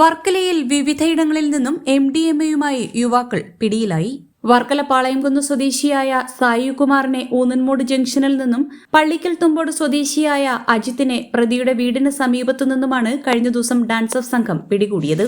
വർക്കലയിൽ വിവിധയിടങ്ങളിൽ നിന്നും എം ഡി എം എയുമായി യുവാക്കൾ പിടിയിലായി. വർക്കല പാളയംകുന്ന് സ്വദേശിയായ സായികുമാറിനെ ഊന്നൻമൂട് ജംഗ്ഷനിൽ നിന്നും പള്ളിക്കൽ തുമ്പോട് സ്വദേശിയായ അജിത്തിനെ പ്രതിയുടെ വീടിന് സമീപത്തു നിന്നുമാണ് കഴിഞ്ഞ ദിവസം ഡാൻസ് ഓഫ് സംഘം പിടികൂടിയത്.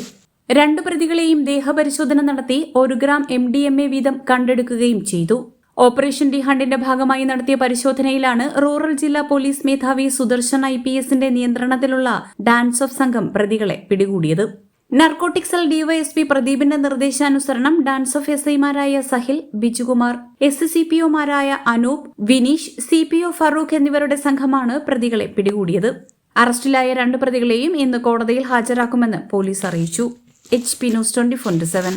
രണ്ടു പ്രതികളെയും ദേഹപരിശോധന നടത്തി ഒരു gram M D M A വീതം കണ്ടെടുക്കുകയും ചെയ്തു. ഓപ്പറേഷൻ ഡി ഹണ്ടിന്റെ ഭാഗമായി നടത്തിയ പരിശോധനയിലാണ് റൂറൽ ജില്ലാ പോലീസ് മേധാവി സുദർശൻ ഐ പി എസിന്റെ നിയന്ത്രണത്തിലുള്ള ഡാൻസ് ഓഫ് സംഘം പ്രതികളെ പിടികൂടിയത്. നർക്കോട്ടിക്സൽ ഡിവൈഎസ്പി പ്രദീപിന്റെ നിർദ്ദേശാനുസരണം ഡാൻസ് ഓഫ് എസ് ഐമാരായ Sahil Bijukumar S C P ഒമാരായ Anoop Vineesh C P O Farooq എന്നിവരുടെ സംഘമാണ് പ്രതികളെ പിടികൂടിയത്. അറസ്റ്റിലായ രണ്ട് പ്രതികളെയും ഇന്ന് കോടതിയിൽ ഹാജരാക്കുമെന്ന് പോലീസ് അറിയിച്ചു. H P news twenty four seven.